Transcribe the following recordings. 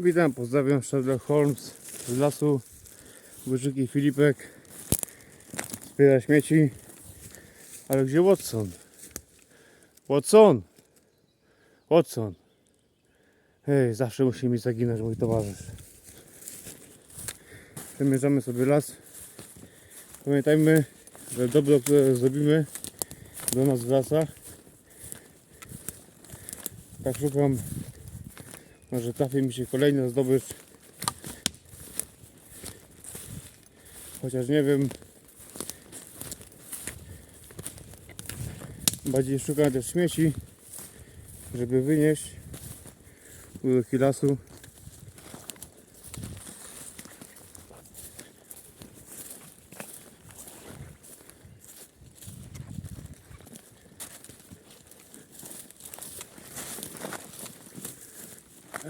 Witam, pozdrawiam Sherlock Holmes z lasu Łyżyki Filipek zbiera śmieci ale gdzie Watson? Watson! Watson! Hej, zawsze musi mi zaginąć mój towarzysz Przemierzamy sobie las Pamiętajmy, że dobro, które zrobimy do nas wraca Tak szukam może trafi mi się kolejna zdobycz. Chociaż nie wiem. Bardziej szukam też śmieci, żeby wynieść do lasu.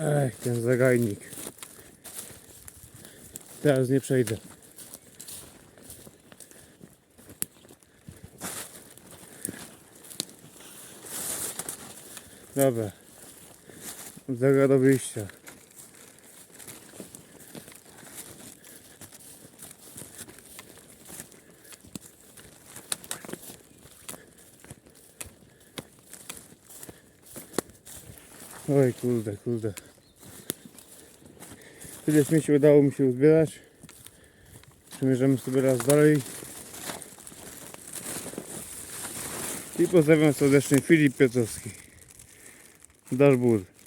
Ej, ten zagajnik. Teraz nie przejdę. Dobra. Droga do wyjścia. Oj kurde, kurde. Tyle śmieci udało mi się uzbierać. Przemierzamy sobie raz dalej. I pozdrawiam serdecznie Filip Piotrowski. Dashboard.